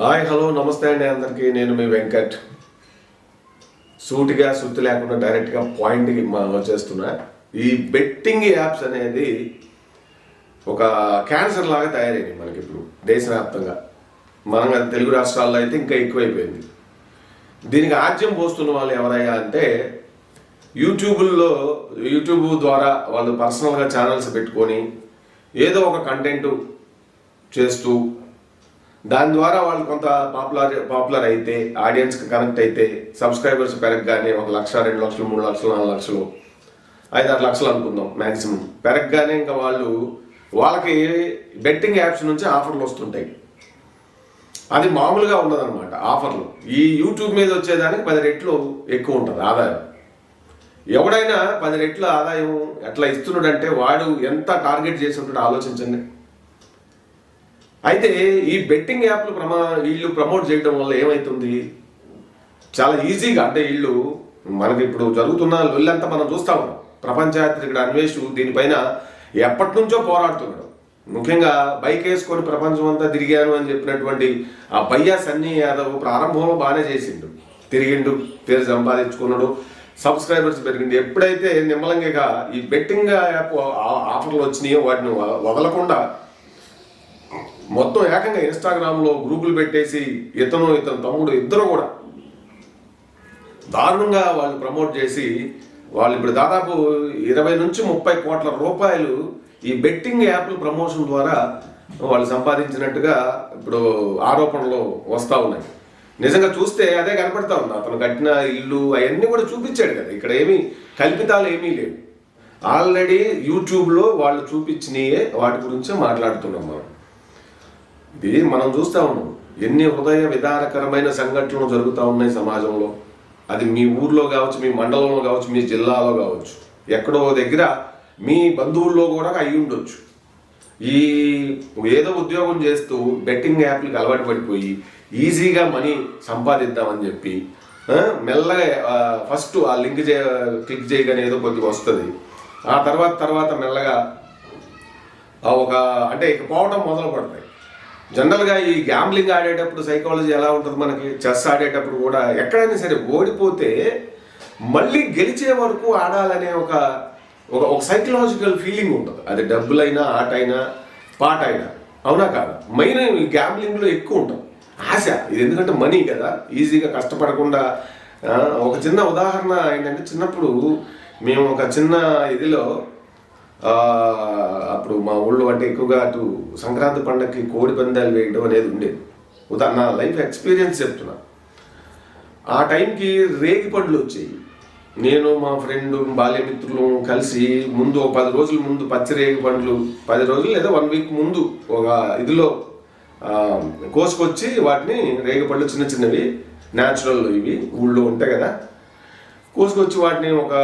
Hi hello నమస్తే అండి అందరికీ. నేను మీ వెంకట్. సూటిగా సుత్తి లేకుండా డైరెక్ట్గా పాయింట్కి మా వచ్చేస్తున్నా. ఈ బెట్టింగ్ యాప్స్ అనేది ఒక క్యాన్సర్ లాగా తయారైంది మనకి ఇప్పుడు దేశవ్యాప్తంగా. మనం తెలుగు రాష్ట్రాల్లో అయితే ఇంకా ఎక్కువైపోయింది. దీనికి ఆద్యం పోస్తున్న వాళ్ళు ఎవరయ్యా అంటే యూట్యూబుల్లో యూట్యూబ్ ద్వారా వాళ్ళు పర్సనల్గా ఛానల్స్ పెట్టుకొని ఏదో ఒక కంటెంట్ చేస్తూ దాని ద్వారా వాళ్ళు కొంత పాపులర్ పాపులర్ అయితే ఆడియన్స్కి కనెక్ట్ అయితే సబ్స్క్రైబర్స్ పెరగగానే ఒక లక్ష రెండు లక్షలు మూడు లక్షలు నాలుగు లక్షలు ఐదు ఆరు లక్షలు అనుకుందాం మ్యాక్సిమం పెరగగానే ఇంకా వాళ్ళు వాళ్ళకి బెట్టింగ్ యాప్స్ నుంచి ఆఫర్లు వస్తుంటాయి. అది మామూలుగా ఉండదన్నమాట ఆఫర్లు. ఈ యూట్యూబ్ మీద వచ్చేదానికి పది రెట్లు ఎక్కువ ఉంటుంది ఆదాయం. ఎవడైనా పది రెట్ల ఆదాయం ఎట్లా ఇస్తున్నాడంటే వాడు ఎంత టార్గెట్ చేసి ఉంటాడో ఆలోచించండి. అయితే ఈ బెట్టింగ్ యాప్లు ప్రమా వీళ్ళు ప్రమోట్ చేయడం వల్ల ఏమవుతుంది చాలా ఈజీగా అంటే వీళ్ళు మనకి ఇప్పుడు జరుగుతున్న లొల్లంతా మనం చూస్తా ఉన్నాం. ప్రపంచయాత్రికుడు అన్వేషు దీనిపైన ఎప్పటి నుంచో పోరాడుతున్నాడు. ముఖ్యంగా బైక్ వేసుకొని ప్రపంచం అంతా తిరిగాను అని చెప్పినటువంటి ఆ బయ్యా సన్నీ యాదవ్ ప్రారంభంలో బాగానే చేసిండు. తిరిగిండు పేరు సంపాదించుకున్నాడు సబ్స్క్రైబర్స్ పెరిగింది ఎప్పుడైతే నిమ్మలంగా ఈ బెట్టింగ్ యాప్ ఆఫర్లు వచ్చినాయో వాటిని వదలకుండా మొత్తం ఏకంగా ఇన్స్టాగ్రామ్లో గ్రూపులు పెట్టేసి ఇతను ఇతను తమ్ముడు ఇద్దరు కూడా దారుణంగా వాళ్ళు ప్రమోట్ చేసి వాళ్ళు ఇప్పుడు దాదాపు ఇరవై నుంచి ముప్పై కోట్ల రూపాయలు ఈ బెట్టింగ్ యాప్ల ప్రమోషన్ ద్వారా వాళ్ళు సంపాదించినట్టుగా ఇప్పుడు ఆరోపణలు వస్తూ ఉన్నాయి. నిజంగా చూస్తే అదే కనపడతా ఉంది. అతను కట్టిన ఇల్లు అవన్నీ కూడా చూపించాడు కదా. ఇక్కడ ఏమీ కల్పితాలు ఏమీ లేవు. ఆల్రెడీ యూట్యూబ్లో వాళ్ళు చూపించినయే వాటి గురించే మాట్లాడుతున్నాం మనం. ఇది మనం చూస్తూ ఉన్నాం. ఎన్ని హృదయ విధానకరమైన సంఘటనలు జరుగుతూ ఉన్నాయి సమాజంలో. అది మీ ఊర్లో కావచ్చు మీ మండలంలో కావచ్చు మీ జిల్లాలో కావచ్చు. ఎక్కడో దగ్గర మీ బంధువుల్లో కూడా అయి ఉండొచ్చు. ఈ ఏదో ఉద్యోగం చేస్తూ బెట్టింగ్ యాప్లకు అలవాటు పడిపోయి ఈజీగా మనీ సంపాదిద్దామని చెప్పి మెల్లగా ఫస్ట్ ఆ లింక్ చే క్లిక్ చేయగానే ఏదో కొద్దిగా వస్తుంది. ఆ తర్వాత తర్వాత మెల్లగా ఒక అంటే ఇక పోవడం మొదలు పడతాయి జనరల్గా ఈ గ్యాంబ్లింగ్ ఆడేటప్పుడు సైకాలజీ ఎలా ఉంటుంది మనకి చెస్ ఆడేటప్పుడు కూడా ఎక్కడైనా సరే ఓడిపోతే మళ్ళీ గెలిచే వరకు ఆడాలనే ఒక ఒక ఒక సైకలాజికల్ ఫీలింగ్ ఉంటుంది. అది డబ్బులైనా ఆట అయినా పాట అయినా అవునా కాదా? మెయిన్ గ్యాంబ్లింగ్లో ఎక్కువ ఉంటుంది. ఆశ. ఇది ఎందుకంటే మనీ కదా. ఈజీగా కష్టపడకుండా ఒక చిన్న ఉదాహరణ ఏంటంటే చిన్నప్పుడు మేము ఒక చిన్న ఇదిలో అప్పుడు మా ఊళ్ళో అంటే ఎక్కువగా అటు సంక్రాంతి పండగకి కోడి పందాలు వేయడం అనేది ఉండేది. ఉదా నా లైఫ్ ఎక్స్పీరియన్స్ చెప్తున్నా. ఆ టైంకి రేగి పండ్లు వచ్చాయి. నేను మా ఫ్రెండ్ బాల్యమిత్రులు కలిసి ముందు ఒక పది రోజుల ముందు పచ్చి రేగి పండ్లు పది రోజులు లేదా వన్ వీక్ ముందు ఒక ఇదిలో కోసుకొచ్చి వాటిని రేగి పళ్ళు చిన్న చిన్నవి న్యాచురల్ ఇవి ఊళ్ళో ఉంటాయి కదా. కోసుకొచ్చి వాటిని ఒక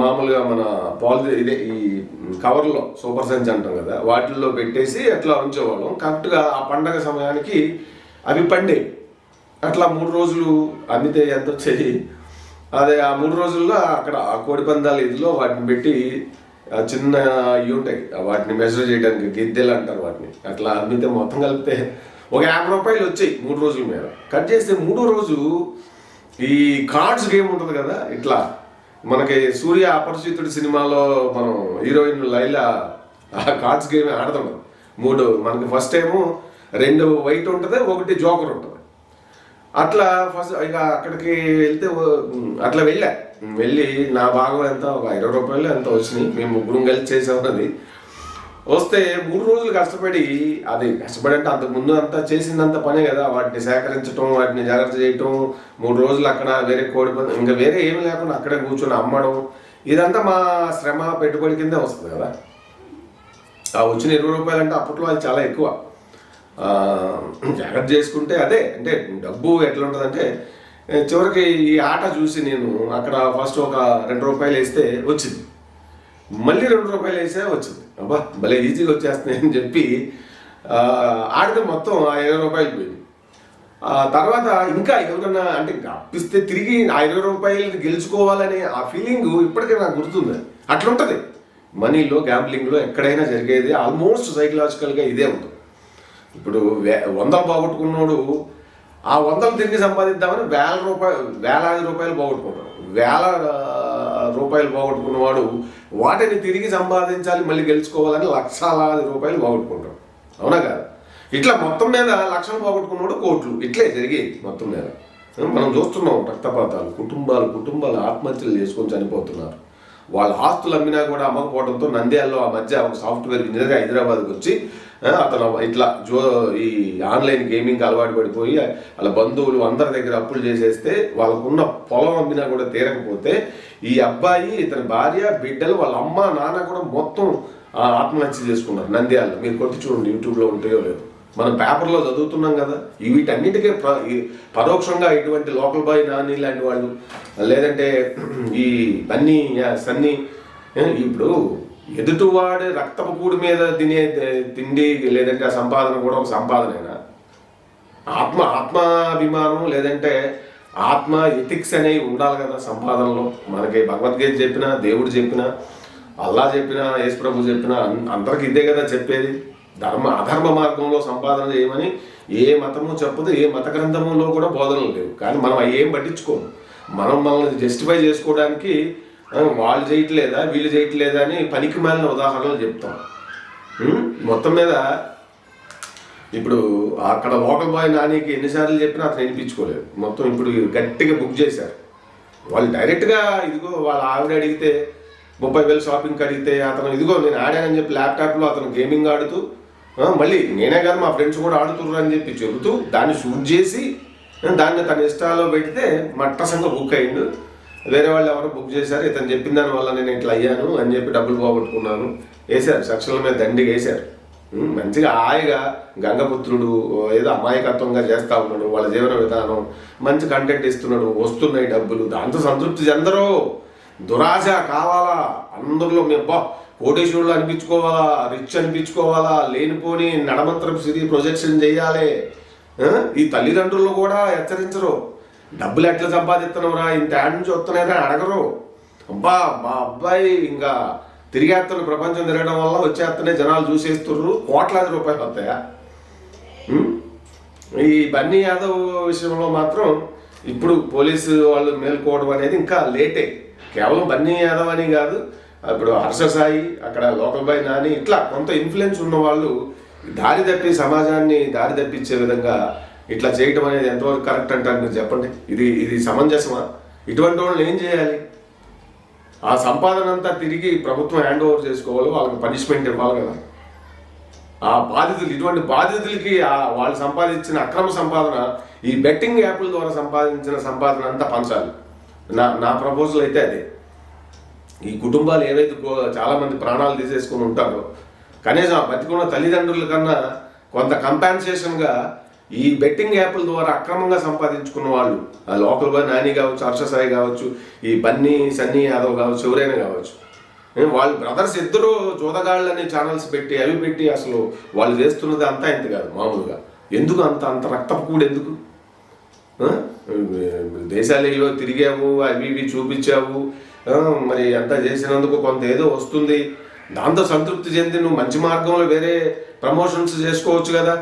మామూలుగా మన పాలు ఇదే ఈ కవర్లో సూపర్ సైన్స్ అంటాం కదా వాటిల్లో పెట్టేసి అట్లా ఉంచేవాళ్ళం. కరెక్ట్గా ఆ పండగ సమయానికి అవి పండే అట్లా మూడు రోజులు అమ్మితే ఎంత వచ్చేది అదే ఆ మూడు రోజుల్లో అక్కడ ఆ కోడి పందాల ఇదిలో వాటిని పెట్టి చిన్న ఇవి ఉంటాయి. వాటిని మెజర్ చేయడానికి గిద్దెలు అంటారు వాటిని. అట్లా అమ్మితే మొత్తం కలిపితే ఒక యాభై రూపాయలు వచ్చాయి మూడు రోజుల మీద కట్ చేస్తే మూడో రోజు ఈ కార్డ్స్ గేమ్ ఉంటుంది కదా ఇట్లా మనకి సూర్య అపరిచితుడి సినిమాలో మనం హీరోయిన్ లైలా ఆ కార్డ్స్ గేమ్ ఆడుతున్నాం మూడు మనకి ఫస్ట్ ఏమో రెండు వైట్ ఉంటుంది ఒకటి జోకర్ ఉంటుంది. అట్లా ఫస్ట్ ఇక అక్కడికి వెళ్తే అట్లా వెళ్ళా. వెళ్ళి నా భాగం ఎంత? ఒక ఇరవై రూపాయలు ఎంత వచ్చినాయి? మేము ముగ్గురం కలిసి చేసామన్నది వస్తే మూడు రోజులు కష్టపడి అది కష్టపడి అంటే అంతకు ముందు అంతా చేసిందంత పనే కదా. వాటిని సేకరించడం వాటిని జాగ్రత్త చేయటం మూడు రోజులు అక్కడ వేరే కోడి ఇంకా వేరే ఏమి లేకుండా అక్కడే కూర్చొని అమ్మడం ఇదంతా మా శ్రమ పెట్టుబడి కిందే వస్తుంది కదా. ఆ వచ్చిన ఇరవై రూపాయలు అంటే అప్పట్లో అది చాలా ఎక్కువ. జాగ్రత్త చేసుకుంటే అదే అంటే డబ్బు ఎట్లా ఉంటుందంటే చివరికి ఈ ఆట చూసి నేను అక్కడ ఫస్ట్ ఒక రెండు రూపాయలు వేస్తే వచ్చింది. మళ్ళీ రెండు రూపాయలు వేసే వచ్చింది. అబ్బా భలే ఈజీగా వచ్చేస్తున్నాయి అని చెప్పి ఆడితే మొత్తం ఆ ఇరవై రూపాయలు పోయింది. తర్వాత ఇంకా ఎవరికన్నా అంటే గప్పిస్తే అప్పిస్తే తిరిగి ఆ ఇరవై రూపాయలు గెలుచుకోవాలనే ఆ ఫీలింగ్ ఇప్పటికే నాకు గుర్తుంది. అట్లుంటుంది మనీలో గ్యాంబ్లింగ్లో ఎక్కడైనా జరిగేది ఆల్మోస్ట్ సైకలాజికల్గా ఇదే ఉంటుంది ఇప్పుడు వే- వంద పోగొట్టుకున్నాడు ఆ వందలు తిరిగి సంపాదిద్దామని వేల రూపాయలు వేలాది రూపాయలు పోగొట్టుకుంటాడు. వేల రూపాయలు పోగొట్టుకున్నవాడు వాటిని తిరిగి సంపాదించాలి మళ్ళీ గెలుచుకోవాలని లక్షలాది రూపాయలు పోగొట్టుకుంటాడు అవునా కాదు? ఇట్లా మొత్తం మీద లక్షలు పోగొట్టుకున్నవాడు కోట్లు. ఇట్లే జరిగేది మొత్తం మీద. మనం చూస్తున్నాం రక్తపాతాలు కుటుంబాలు కుటుంబాలు ఆత్మహత్యలు చేసుకొని చనిపోతున్నారు. వాళ్ళ ఆస్తులు అమ్మినా కూడా అమ్మకపోవడంతో నంద్యాలలో ఆ మధ్య ఒక సాఫ్ట్వేర్ ఇంజనీర్ హైదరాబాద్కి వచ్చి అతను ఇట్లా జో ఈ ఆన్లైన్ గేమింగ్ అలవాటు పడిపోయి వాళ్ళ బంధువులు అందరి దగ్గర అప్పులు చేసేస్తే వాళ్ళకున్న పొలం అమ్మినా కూడా తీరకపోతే ఈ అబ్బాయి ఇతని భార్య బిడ్డలు వాళ్ళ అమ్మ నాన్న కూడా మొత్తం ఆ, ఆత్మహత్య చేసుకున్నారు నంద్యాలలో. మీరు కొట్టి చూడండి యూట్యూబ్లో ఉంటాయో లేదు. మనం పేపర్లో చదువుతున్నాం కదా వీటన్నిటికే ప్ర- ఈ పరోక్షంగా ఇటువంటి లోకల్ బాయ్ నాని లాంటి వాళ్ళు లేదంటే ఈ బన్నీ సన్నీ ఇప్పుడు ఎదుటివాడి రక్తపు కూడి మీద తినే తిండి లేదంటే ఆ సంపాదన కూడా ఒక సంపాదనేనా? ఆత్మ ఆత్మాభిమానం లేదంటే ఆత్మ ఎథిక్స్ అనేవి ఉండాలి కదా సంపాదనలో. మనకి భగవద్గీత చెప్పినా దేవుడు చెప్పినా అల్లా చెప్పినా యేసుప్రభు చెప్పిన చెప్పినా అందరికి ఇదే కదా చెప్పేది. ధర్మ అధర్మ మార్గంలో సంపాదన చేయమని ఏ మతము చెప్పదు ఏ మత గ్రంథంలో కూడా బోధనలు లేవు. కానీ మనం అవి ఏం పట్టించుకోము. మనం మనల్ని జస్టిఫై చేసుకోవడానికి వాళ్ళు చేయట్లేదా వీళ్ళు చేయట్లేదా అని పనికి మాలిన ఉదాహరణలు చెప్తాం. మొత్తం మీద ఇప్పుడు అక్కడ లోకల్ బాయ్ నానికి ఎన్నిసార్లు చెప్పినా అతను వినిపించుకోలేదు. మొత్తం ఇప్పుడు గట్టిగా బుక్ చేశారు. వాళ్ళు డైరెక్ట్గా ఇదిగో వాళ్ళ ఆవిడ అడిగితే ముప్పై వేలు షాపింగ్కి అడిగితే అతను ఇదిగో నేను ఆడానని చెప్పి ల్యాప్టాప్లో అతను గేమింగ్ ఆడుతూ మళ్ళీ నేనే కాదు మా ఫ్రెండ్స్ కూడా ఆడుతున్నారు అని చెప్పి చెబుతూ దాన్ని షూట్ చేసి దాన్ని తన ఇష్టాల్లో పెడితే మట్టసంగా బుక్ అయ్యిండు వేరే వాళ్ళు ఎవరో బుక్ చేశారు ఇతను చెప్పిన దాని వల్ల నేను ఇట్లా అయ్యాను అని చెప్పి డబ్బులు పోగొట్టుకున్నాను. వేశారు సెక్షన్ల మీద దండిగా వేశారు. మంచిగా హాయిగా గంగపుత్రుడు ఏదో అమాయకత్వంగా చేస్తా ఉన్నాడు వాళ్ళ జీవన విధానం మంచి కంటెంట్ ఇస్తున్నాడు వస్తున్నాయి డబ్బులు దాంతో సంతృప్తి చెందరు. దురాశ కావాలా? అందరిలో మేము బా కోటేశ్వరులు అనిపించుకోవాలా? రిచ్ అనిపించుకోవాలా? లేనిపోని నడమంత్రం సిరి ప్రొజెక్షన్ చేయాలి. ఈ తల్లిదండ్రులు కూడా హెచ్చరించరు. డబ్బులు ఎట్లా సంపాదిస్తున్నావురా? ఇంత యాడ్ నుంచి వస్తున్నాయని అడగరు. అబ్బా మా అబ్బాయి ఇంకా తిరిగేస్తున్న ప్రపంచం తిరగడం వల్ల వచ్చేస్తనే జనాలు చూసేస్తుర్రు. కోట్లాది రూపాయలు వస్తాయా? ఈ బన్నీ యాదవ్ విషయంలో మాత్రం ఇప్పుడు పోలీసు వాళ్ళు మేల్కోవడం అనేది ఇంకా లేటే. కేవలం బన్నీ యాదవ్ అని కాదు ఇప్పుడు హర్ష సాయి అక్కడ లోకల్ బాయ్ నాని ఇట్లా కొంత ఇన్ఫ్లుయెన్స్ ఉన్న వాళ్ళు దారి తప్పి సమాజాన్ని దారి తప్పించే విధంగా ఇట్లా చేయటం అనేది ఎంతవరకు కరెక్ట్ అంటారు మీరు చెప్పండి. ఇది ఇది సమంజసమా? ఇటువంటి వాళ్ళని ఏం చేయాలి? ఆ సంపాదన అంతా తిరిగి ప్రభుత్వం హ్యాండ్ ఓవర్ చేసుకోవాలి వాళ్ళకి పనిష్మెంట్ ఇవ్వాలి కదా. ఆ బాధితులు ఇటువంటి బాధితులకి ఆ వాళ్ళు సంపాదించిన అక్రమ సంపాదన ఈ బెట్టింగ్ యాప్ల ద్వారా సంపాదించిన సంపాదన అంతా పంచాలి. నా నా ప్రపోజల్ అయితే అదే. ఈ కుటుంబాలు ఏవైతే చాలామంది ప్రాణాలు తీసేసుకుని ఉంటారో కనీసం ఆ బతికున్న తల్లిదండ్రుల కన్నా కొంత కంపాన్సేషన్గా ఈ బెట్టింగ్ యాప్ల ద్వారా అక్రమంగా సంపాదించుకున్న వాళ్ళు ఆ లోకల్ బాయ్ నాని కావచ్చు హర్షసాయి కావచ్చు ఈ బన్నీ సన్నీ యాదవ్ కావచ్చు ఎవరైనా కావచ్చు. వాళ్ళ బ్రదర్స్ ఇద్దరు జోదగాళ్ళు అనే ఛానల్స్ పెట్టి అవి పెట్టి అసలు వాళ్ళు చేస్తున్నది అంతా ఇంత కాదు మామూలుగా. ఎందుకు అంత అంత రక్తపు కూడు ఎందుకు? ఆ? దేశాలు ఏవో తిరిగావు అవి ఇవి చూపించావు మరి అంతా చేసినందుకు కొంత ఏదో వస్తుంది. దాంతో సంతృప్తి చెంది నువ్వు మంచి మార్గంలో వేరే ప్రమోషన్స్ చేసుకోవచ్చు కదా.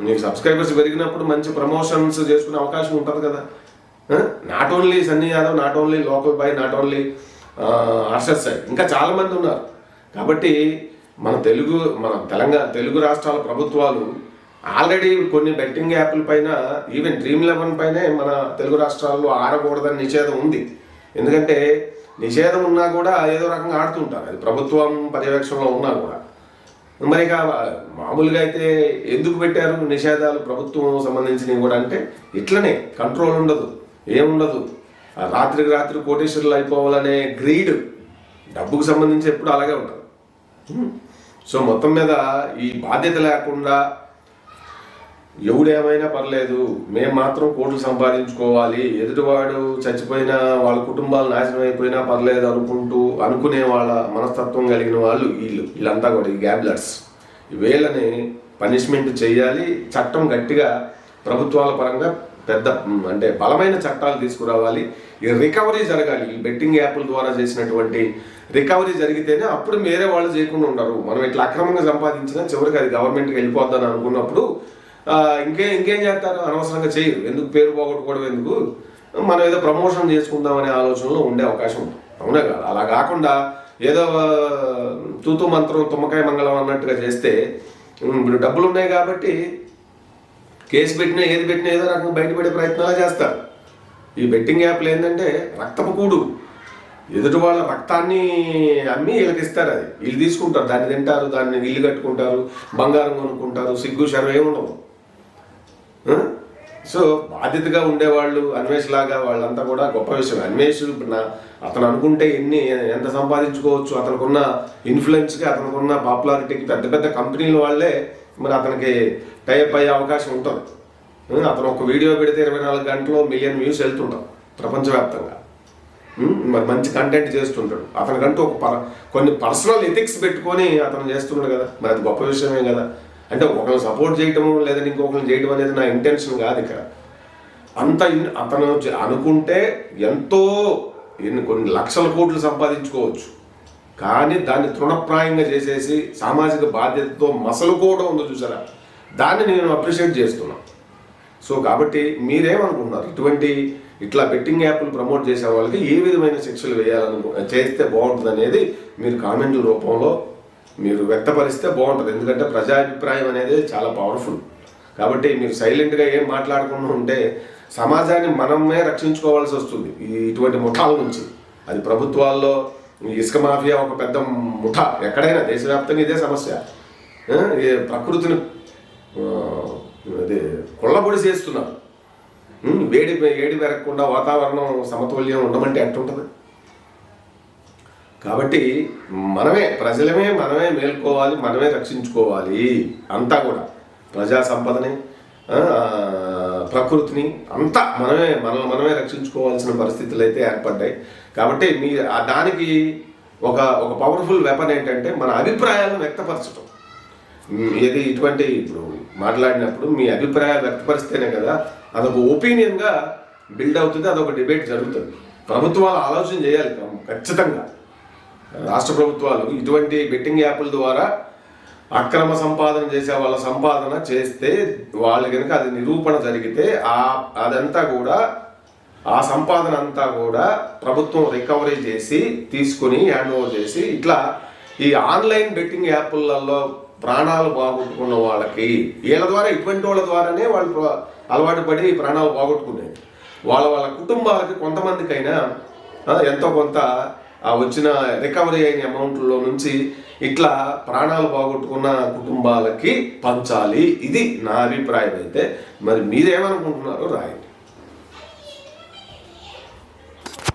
నీకు సబ్స్క్రైబర్స్ పెరిగినప్పుడు మంచి ప్రమోషన్స్ చేసుకునే అవకాశం ఉంటుంది కదా. Not only Sunny Yadav not only local boy not only Harshad Sai ఇంకా చాలామంది ఉన్నారు. కాబట్టి మన తెలుగు మన తెలంగాణ తెలుగు రాష్ట్రాల ప్రభుత్వాలు ఆల్రెడీ కొన్ని బెట్టింగ్ యాప్ల పైన ఈవెన్ డ్రీమ్ లెవెన్ పైనే మన తెలుగు రాష్ట్రాల్లో ఆడకూడదని నిషేధం ఉంది. ఎందుకంటే నిషేధం ఉన్నా కూడా ఏదో రకంగా ఆడుతుంటారు. అది ప్రభుత్వం పర్యవేక్షణలో ఉన్నా కూడా. మరి ఇక మామూలుగా అయితే ఎందుకు పెట్టారు నిషేధాలు ప్రభుత్వం సంబంధించినవి కూడా అంటే ఇట్లనే కంట్రోల్ ఉండదు ఏముండదు రాత్రికి రాత్రి కోటేశ్వరులు అయిపోవాలనే గ్రీడ్ డబ్బుకు సంబంధించి ఎప్పుడు అలాగే ఉంటుంది. సో మొత్తం మీద ఈ బాధ్యత లేకుండా ఎవడేమైనా పర్లేదు మేము మాత్రం కోట్లు సంపాదించుకోవాలి. ఎదుటివాడు చచ్చిపోయినా వాళ్ళ కుటుంబాలు నాశనం అయిపోయినా పర్లేదు అనుకుంటూ అనుకునే వాళ్ళ మనస్తత్వం కలిగిన వాళ్ళు వీళ్ళు. వీళ్ళంతా కూడా ఈ గ్యాబ్లర్స్. వీళ్ళని పనిష్మెంట్ చేయాలి. చట్టం గట్టిగా ప్రభుత్వాల పరంగా పెద్ద అంటే బలమైన చట్టాలు తీసుకురావాలి. ఈ రికవరీ జరగాలి. ఈ బెట్టింగ్ యాప్ల ద్వారా చేసినటువంటి రికవరీ జరిగితేనే అప్పుడు వేరే వాళ్ళు చేయకుండా ఉండరు. మనం ఇట్లా అక్రమంగా సంపాదించినా చివరికి అది గవర్నమెంట్కి వెళ్ళిపోద్దని అనుకున్నప్పుడు ఇంకే ఇంకేం చేస్తారు? అనవసరంగా చేయరు. ఎందుకు పేరు పోగొట్టుకోవడం ఎందుకు? మనం ఏదో ప్రమోషన్ చేసుకుందామనే ఆలోచనలో ఉండే అవకాశం ఉంది అవునా కాదు? అలా కాకుండా ఏదో తూతు మంత్రం తుమ్మకాయ మంగళం అన్నట్టుగా చేస్తే ఇప్పుడు డబ్బులు ఉన్నాయి కాబట్టి కేసు పెట్టినా ఏది పెట్టినా ఏదో రకంగా బయటపడే ప్రయత్నాలు చేస్తారు. ఈ బెట్టింగ్ యాప్లు ఏంటంటే రక్తపు కూడు. ఎదుటి వాళ్ళ రక్తాన్ని అమ్మి వీళ్ళకి ఇస్తారు అది. వీళ్ళు తీసుకుంటారు. దాన్ని తింటారు దాన్ని ఇల్లు కట్టుకుంటారు బంగారం కొనుక్కుంటారు సిగ్గు శరం ఏముండవు. సో బాధ్యతగా ఉండేవాళ్ళు అన్వేష్ లాగా వాళ్ళంతా కూడా గొప్ప విషయం. అన్వేష్ ఇప్పుడు నా అతను అనుకుంటే ఎన్ని ఎంత సంపాదించుకోవచ్చు అతనుకున్న ఇన్ఫ్లుయెన్స్కి అతనుకున్న పాపులారిటీకి పెద్ద పెద్ద కంపెనీల వాళ్ళే మరి అతనికి టైప్ అయ్యే అవకాశం ఉంటుంది. Hmm? అతను ఒక వీడియో పెడితే ఇరవై నాలుగు గంటలు మిలియన్ వ్యూస్ వెళ్తుంటాం ప్రపంచవ్యాప్తంగా. Hmm? మరి మంచి కంటెంట్ చేస్తుంటాడు. అతనికంటూ ఒక కొన్ని పర్సనల్ ఎథిక్స్ పెట్టుకొని అతను చేస్తున్నాడు కదా. మరి అది గొప్ప విషయమే కదా. అంటే ఒకరిని సపోర్ట్ చేయటం లేదంటే ఇంకొకరిని చేయడం అనేది నా ఇంటెన్షన్ కాదు ఇక్కడ. అంత అతను అనుకుంటే ఎంతో ఎన్ని కొన్ని లక్షల కోట్లు సంపాదించుకోవచ్చు. కానీ దాన్ని తృణప్రాయంగా చేసేసి సామాజిక బాధ్యతతో మసలుకోవడం ఉందో చూసారా? దాన్ని నేను అప్రిషియేట్ చేస్తున్నాను సో కాబట్టి మీరేమనుకుంటున్నారు? ఇటువంటి ఇట్లా బెట్టింగ్ యాప్లు ప్రమోట్ చేసే వాళ్ళకి ఏ విధమైన శిక్షలు వేయాలను చేస్తే బాగుంటుంది అనేది మీరు కామెంట్ల రూపంలో మీరు వ్యక్తపరిస్తే బాగుంటుంది. ఎందుకంటే ప్రజాభిప్రాయం అనేది చాలా పవర్ఫుల్ కాబట్టి మీరు సైలెంట్గా ఏం మాట్లాడకుండా ఉంటే సమాజాన్ని మనమే రక్షించుకోవాల్సి వస్తుంది ఈ ఇటువంటి ముఠాల నుంచి. అది ప్రభుత్వాల్లో ఇసుక మాఫియా ఒక పెద్ద ముఠ. ఎక్కడైనా దేశవ్యాప్తంగా ఇదే సమస్య. ప్రకృతిని అదే కొల్లబొడి చేస్తున్నారు. వేడి వేడి పెరగకుండా వాతావరణం సమతుల్యం ఉండమంటే ఎట్టుంటుంది? కాబట్టి మనమే ప్రజలమే మనమే మేల్కోవాలి మనమే రక్షించుకోవాలి. అంతా కూడా. ప్రజా సంపదని ప్రకృతిని అంతా మనమే మనల్ని మనమే రక్షించుకోవాల్సిన పరిస్థితులు అయితే ఏర్పడ్డాయి. కాబట్టి మీ దానికి ఒక ఒక పవర్ఫుల్ వెపన్ ఏంటంటే మన అభిప్రాయాలను వ్యక్తపరచడం ఏది ఇటువంటి ఇప్పుడు మాట్లాడినప్పుడు మీ అభిప్రాయాలు వ్యక్తపరిస్తేనే కదా అదొక ఒపీనియన్గా బిల్డ్ అవుతుంది అదొక డిబేట్ జరుగుతుంది. ప్రభుత్వాలు ఆలోచన చేయాలి ఖచ్చితంగా. రాష్ట్ర ప్రభుత్వాలు ఇటువంటి బెట్టింగ్ యాప్ల ద్వారా అక్రమ సంపాదన చేసే వాళ్ళ సంపాదన చేస్తే వాళ్ళు కనుక అది నిరూపణ జరిగితే ఆ అదంతా కూడా ఆ సంపాదన అంతా కూడా ప్రభుత్వం రికవరీ చేసి తీసుకుని హ్యాండ్ ఓవర్ చేసి ఇట్లా ఈ ఆన్లైన్ బెట్టింగ్ యాప్లలో ప్రాణాలు బాగొట్టుకున్న వాళ్ళకి వీళ్ళ ద్వారా ఇటువంటి వాళ్ళ ద్వారానే వాళ్ళు అలవాటు పడి ప్రాణాలు బాగొట్టుకునేది వాళ్ళ వాళ్ళ కుటుంబాలకి కొంతమందికైనా ఎంతో కొంత ఆ వచ్చిన రికవరీ అయిన అమౌంట్లో నుంచి ఇట్లా ప్రాణాలు పోగొట్టుకున్న కుటుంబాలకి పంచాలి. ఇది నా అభిప్రాయం అయితే మరి మీరేమనుకుంటున్నారో రాయండి.